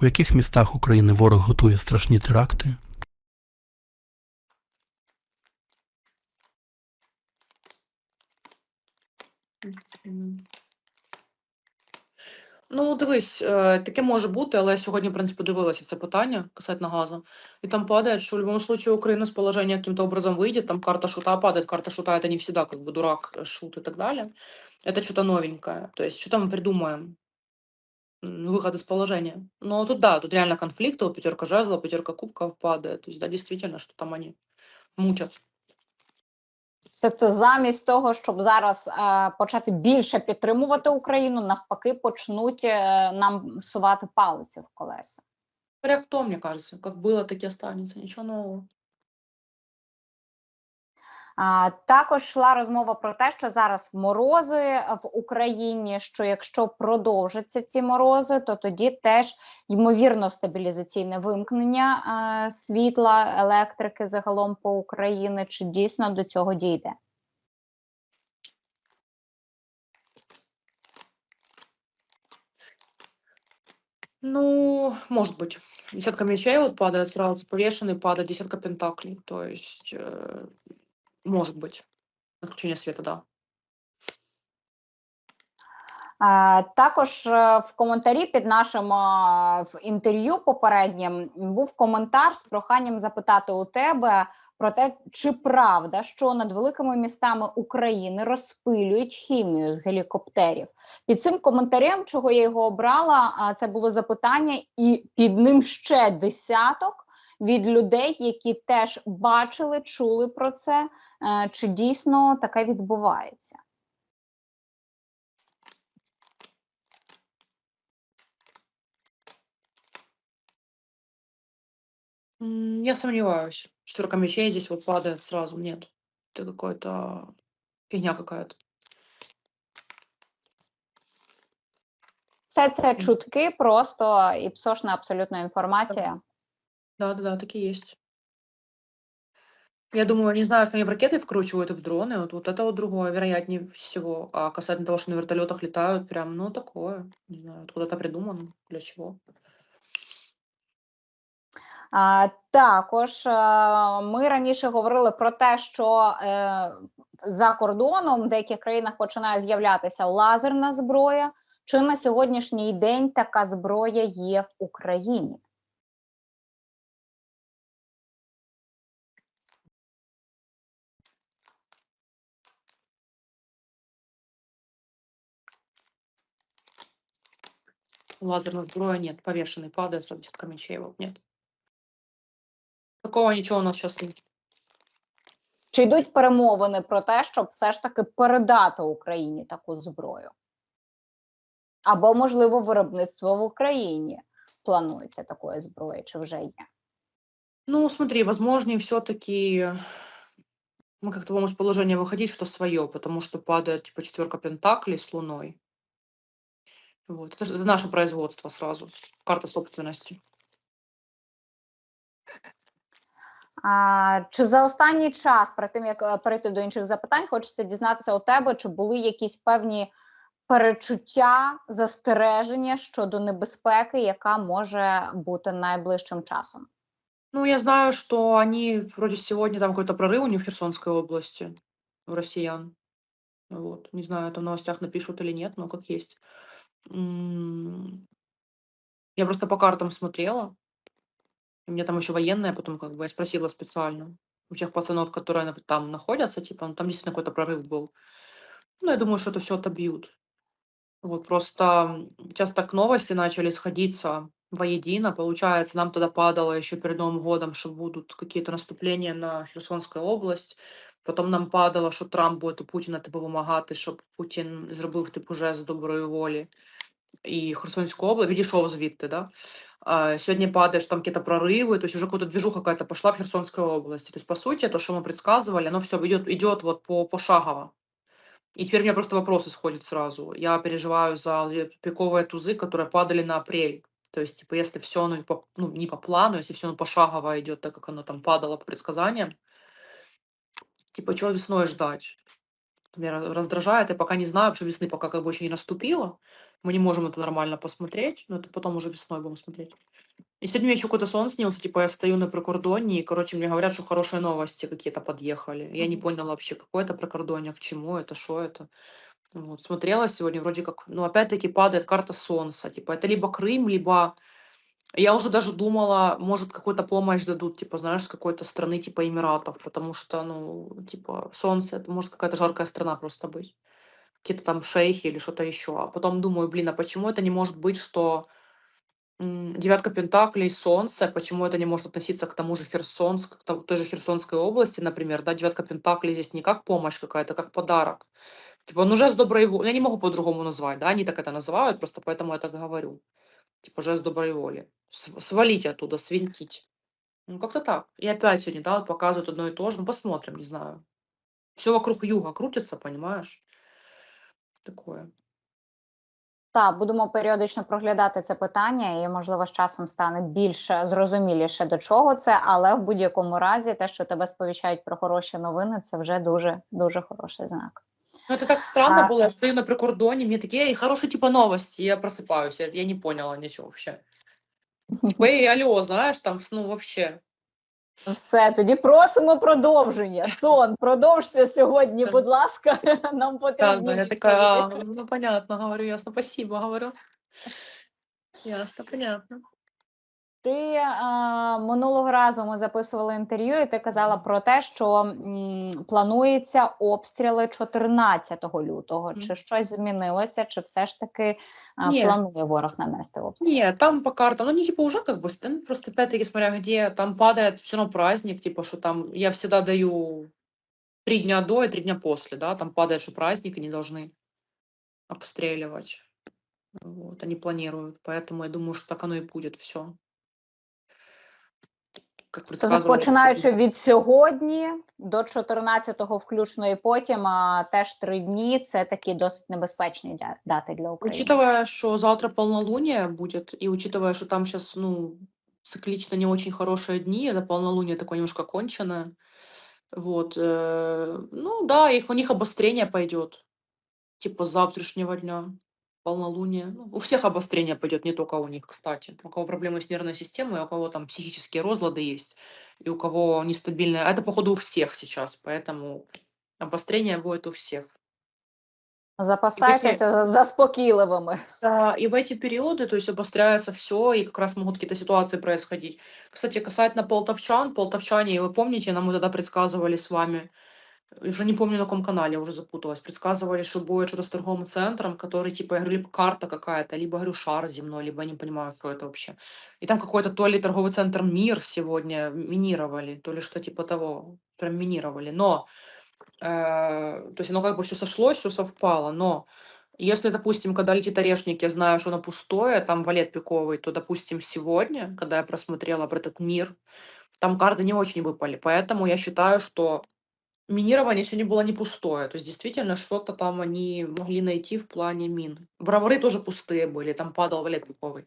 У яких містах України ворог готує страшні теракти? Мгм. Ну, дивись, е, таке може бути, але я сьогодні, в принципі, дивилася це питання касательно газу. І там падает, что в любом случае Украина с положения каким-то образом выйдет, там карта шута падает, карта шута это не всегда как бы дурак, э, шут и так далее. Это что-то новенькое. То есть что-то мы придумаем. М, Выход из положения. Но тут да, тут реально конфликты, вот пятерка жезлов, пятерка кубков падает. То есть да, действительно, что там они мутят. Тобто, замість того, щоб зараз е, почати більше підтримувати Україну, навпаки, почнуть е, нам сувати палиці в колеса. Говоря в том, мне кажется, как было, так и останется. Ничего нового. А, також йшла розмова про те, що зараз морози в Україні. Що якщо продовжаться ці морози, то тоді теж ймовірно стабілізаційне вимкнення е, світла, електрики загалом по Україні. Чи дійсно до цього дійде? Ну, может быть. Десятка мечей вот падает сразу, повешенный падает, десятка пентаклей. То есть, э, может быть. Отключение света, да. Також е, в коментарі під нашим в інтерв'ю попереднім був коментар з проханням запитати у тебе про те, чи правда, що над великими містами України розпилюють хімію з гелікоптерів. Під цим коментарем, чого я його обрала, це було запитання, і під ним ще десяток від людей, які теж бачили, чули про це, е, чи дійсно таке відбувається. Я сомневаюсь. Четверка мечей здесь вот падает сразу. Нет. Это какой-то фигня какая-то. Все це чутки, просто і псошна абсолютна інформація. Да, да, да, такие есть. Я думаю, не знаю, как они в ракеты вкручивают и в дроны. Вот, вот это вот другое, вероятнее всего. А касательно того, что на вертолетах летают, прям, ну, такое. Не знаю, откуда это придумано, для чего. А, також е, ми раніше говорили про те, що е, за кордоном в деяких країнах починає з'являтися лазерна зброя. Чи на сьогоднішній день така зброя є в Україні? Лазерная зброя нет, повешенный падает, с десятка мечей, вот нет. Такого ничего у нас сейчас нет. Чи йдуть перемовини про те, щоб все ж таки передати Україні таку зброю? Або, можливо, виробництво в Україні планується такої зброї, чи вже є? Ну, смотри, возможнее все-таки мы как-то будем из положения выходить, что свое, потому что падает типа четверка пентаклей с луной. Вот. Это, ж- это наше производство сразу. Карта собственности. А, чи за останній час, перед тим як е, перейти до інших запитань, хочеться дізнатися у тебе, чи були якісь певні перечуття, застереження щодо небезпеки, яка може бути найближчим часом? Ну, я знаю, что они вроде сегодня там какой-то прорыв у них в Херсонской области, у россиян. Вот. Не знаю, это в новостях напишут или нет, но как есть. Я просто по картам смотрела. У меня там еще военная, потом как бы я спросила специально у тех пацанов, которые там находятся, типа, ну там действительно какой-то прорыв был. Ну, я думаю, что это все отобьют. Вот просто сейчас так новости начали сходиться воедино. Получается, нам тогда падало еще перед Новым годом, что будут какие-то наступления на Херсонскую область. Потом нам падало, що Трамп буде у Путіна типу вимагати, щоб Путін зробив типу жест доброї волі. І Херсонську область відійшов звідти, да? А, сьогодні падає, що там какие-то прорывы, то есть уже какая-то движуха какая-то пошла в Херсонской области. То есть, по сути, то, что мы предсказывали, оно все идет, идет вот по, пошагово. И теперь у меня просто вопрос исходит сразу. Я переживаю за э, пиковые тузы, которые падали на апрель. То есть, типа, если все ну, по, ну, не по плану, если все ну, пошагово идет, так как оно там падало по предсказаниям, типа, чего весной ждать? меня раздражает. Я пока не знаю, что весны пока как бы еще не наступило. Мы не можем это нормально посмотреть, но это потом уже весной будем смотреть. И сегодня мне еще какой-то сон снился, типа я стою на прикордоне, и, короче, мне говорят, что хорошие новости какие-то подъехали. Я не поняла вообще, какое это прикордонье, к чему это, что это. Вот, смотрела сегодня, вроде как, ну, опять-таки падает карта Солнца. Типа, это либо Крым, либо... Я уже даже думала, может, какую-то помощь дадут, типа, знаешь, с какой-то страны, типа Эмиратов, потому что, ну, типа, Солнце, это может какая-то жаркая страна просто быть. Какие-то там шейхи или что-то еще. А потом думаю, блин, а почему это не может быть, что девятка пентаклей, Солнце, почему это не может относиться к тому же Херсонск, к той же Херсонской области, например, да, девятка пентаклей здесь не как помощь какая-то, как подарок. Типа, ну, жест доброй воли. Я не могу по-другому назвать, да, они так это называют, просто поэтому я так говорю. Типа, жест доброй воли. Св- Свалить оттуда, свинтить. Ну, как-то так. И опять сегодня, да, вот показывают одно и то же. Ну, посмотрим, не знаю. Все вокруг юга крутится, понимаешь? Такое. Так, будемо періодично проглядати це питання, і можливо з часом стане більш зрозуміліше до чого це, але в будь-якому разі, те, що тебе сповіщають про хороші новини, це вже дуже дуже хороший знак. Ну, это так странно А- было. Я стою на прикордоне, мне такие, «Эй, хорошие типа новости. Я просыпаюсь, я, я не поняла ничего вообще. Эй, алло, знаєш, там, ну, вообще. Все, тоді просимо продовження. Сон, продовжся сьогодні, будь ласка. Нам потрібно. я така, ну, понятно, говорю, ясно, спасибо, говорю. Ясно, понятно. Ти а, минулого разу ми записували інтерв'ю, і ти казала про те, що м, планується обстріли 14 лютого. Мгм. Чи щось змінилося, чи все ж таки а, Ні. планує ворог нанести обстріл? Нет, там по картам, ну, они типа уже как бы, ст- ну, просто опять-таки, смотря где, там падает все равно праздник, типа, что там, я всегда даю три дня до и три дня после, да, там падает, что праздник, и не должны обстреливать. Вот, они планируют, поэтому я думаю, что так оно и будет все. Как Тобто, предсказывали. починаючи від сьогодні до 14-го включно і потім, а теж три дні це такі досить небезпечні для дати для України. Учитывая, что завтра полнолуние будет, и учитывая, что там сейчас, ну, циклично не очень хорошие дни, это полнолуние такое немножко конченое, вот, э, ну да, их, у них обострение пойдет, типа с завтрашнего дня, Полнолуние. Ну, у всех обострение пойдет, не только у них, кстати. У кого проблемы с нервной системой, у кого там психические розлады есть, и у кого нестабильное. Это, походу, у всех сейчас, поэтому обострение будет у всех. Запасайтеся за- заспокійливими. Да, и в эти периоды, то есть обостряется все, и как раз могут какие-то ситуации происходить. Кстати, касательно полтовчан, полтовчане, вы помните, нам мы тогда предсказывали с вами, уже не помню на каком канале, уже запуталась, предсказывали, что будет что-то с торговым центром, который, типа, я говорю, либо карта какая-то, либо, говорю, шар земной, либо я не понимаю, что это вообще. И там какой-то то ли торговый центр «Мир» сегодня минировали, то ли что типа того, прям минировали. Но, э, то есть оно как бы все сошлось, все совпало, но если, допустим, когда летит орешник, я знаю, что оно пустое, там валет пиковый, то, допустим, сегодня, когда я просмотрела про этот мир, там карты не очень выпали. Поэтому я считаю, что минирование сегодня было не пустое. То есть действительно что-то там они могли найти в плане мин. Бровары тоже пустые были, там падал валет пиковый.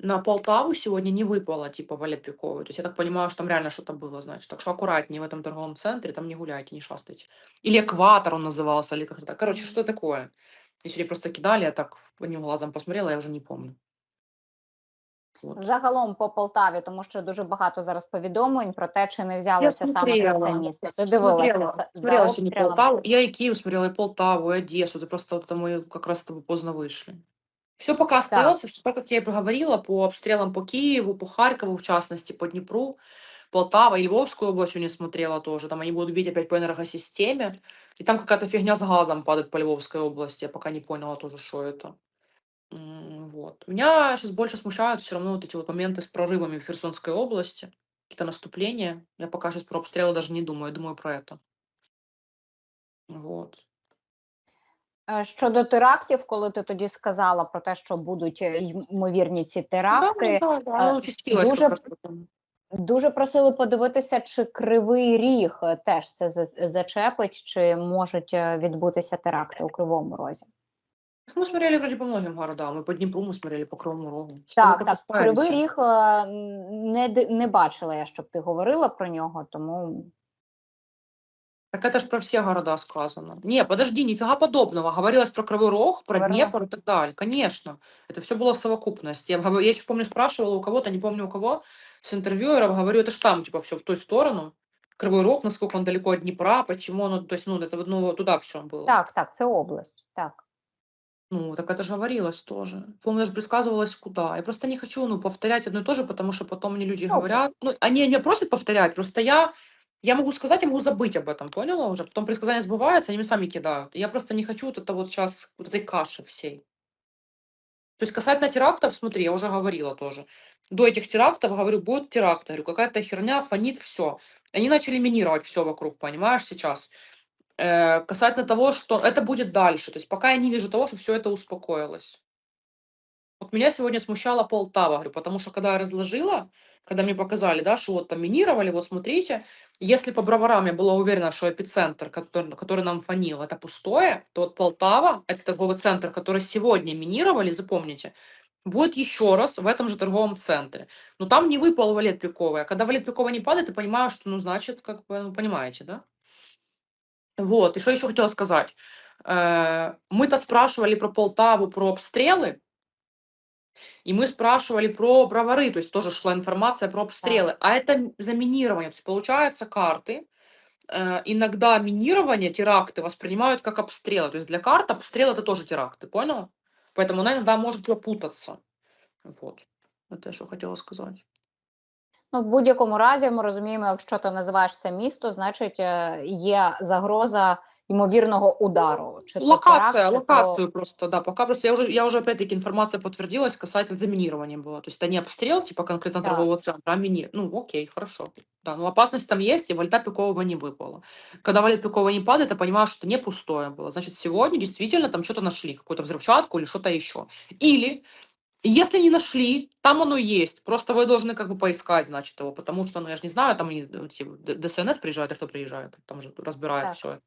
На Полтаву сегодня не выпало, типа, валет пиковый. То есть я так понимаю, что там реально что-то было, значит. Так что аккуратнее в этом торговом центре, там не гуляйте, не шастайте. Или экватор он назывался, или как-то так. Короче, что такое? И сегодня просто кидали, я так одним глазом посмотрела, я уже не помню. Вот. Загалом по Полтаві, тому що дуже багато зараз повідомлень про те, чи не взялися саме за це смотрела, місто. Ти дивилася Смотрела, за, за смотрела сегодня обстрілами? Полтаву. Я и Киев смотрела, и Полтаву, и Одессу. Это просто вот это мы как раз с тобой поздно вышли. Все пока остается, все, как я и говорила, по обстрелам по Киеву, по Харькову, в частности, по Днепру, Полтава и Львовскую область сегодня смотрела тоже. Там они будут бить опять по энергосистеме. И там какая-то фигня с газом падает по Львовской области. Я пока не поняла тоже, что это. М, Вот. Меня сейчас больше смущают все равно вот эти вот моменты с прорывами в Херсонской области, какие-то наступления. Я пока сейчас про обстрелы даже не думаю, я думаю про это. Вот. Е, Щодо терактів, коли ти тоді сказала про те, що будуть е, ймовірні ці теракти, да, да, да, а, оно участилось дуже как раз потом. дуже просили подивитися, чи кривий ріг е, теж це за- зачепить, чи можуть е, відбутися теракти у кривому розі. Мы смотрели вроде по многим городам, и по Днепру мы смотрели, по Кривому Рогу. Что мы Так, как так, успели кривий всё. ріг е, не, ди- не бачила я, щоб ти говорила про нього, тому Так это ж про все города сказано. Не, подожди, нифига подобного. Говорилось про Кривой Рог, про Говорила? Днепр и так далее. Конечно. Это все было в совокупности. Я, говорю- я еще помню, спрашивала у кого-то, не помню у кого, с интервьюеров, говорю, это ж там, типа, все в ту сторону. Кривой Рог, насколько он далеко от Днепра, почему он, то есть, ну, это вот, ну, туда все было. Так, так, це область. Так. Ну, так это же говорилось тоже. Помню, даже предсказывалось, куда. Я просто не хочу, ну, повторять одно и то же, потому что потом мне люди Ну, говорят, ну, они меня просят повторять, просто я, я могу сказать, я могу забыть об этом, поняла уже? Потом предсказания сбываются, они мне сами кидают. И Я просто не хочу вот это вот сейчас, вот этой каши всей. То есть касательно терактов, смотри, я уже говорила тоже. До этих терактов, говорю, будет теракт, говорю, какая-то херня, фонит, все. Они начали минировать все вокруг, понимаешь, сейчас. Э, касательно того, что это будет дальше. То есть пока я не вижу того, что все это успокоилось. Вот меня сегодня смущала Полтава, говорю, потому что когда я разложила, когда мне показали, да, что вот там минировали, вот смотрите, если по броварам я была уверена, что эпицентр, который, который нам фонил, это пустое, то вот Полтава, это торговый центр, который сегодня минировали, запомните, будет еще раз в этом же торговом центре. Но там не выпал валет пиковый. А когда валет пиковый не падает, ты понимаешь, что, ну, значит, как бы, ну, понимаете, да? Вот, и что еще хотела сказать. Э, Мы-то спрашивали про Полтаву, про обстрелы, и мы спрашивали про бровары, то есть тоже шла информация про обстрелы. А это заминирование. То есть получается карты, э, иногда минирование, теракты воспринимают как обстрелы. То есть для карт обстрел это тоже теракты, понял? Поэтому она иногда может пропутаться. Вот. Это я что хотела сказать. Ну, в будь-якому разі ми розуміємо, якщо ти називаєш це місто, значить е, є загроза ймовірного удару. Чи то Локация, теракт, чи то- локацию просто, да, пока просто я уже, я уже опять-таки информация подтвердилась касательно заминирования было. То есть это не обстрел, типа конкретно Да. торгового центра, а мини. Ну, окей, хорошо. Да, ну опасность там есть, и вальта пикового не выпало. Когда валет пикового не падает, я понимаю, что это не пустое было. Значит, сегодня действительно там что-то нашли, какую-то взрывчатку или что-то еще. Или, если не нашли, там оно есть. Просто вы должны как бы поискать, значит, его, потому что, ну, я же не знаю, там они, ну, эти Д- ДСНС приезжают, или кто приезжает, там же разбирает Так. все это.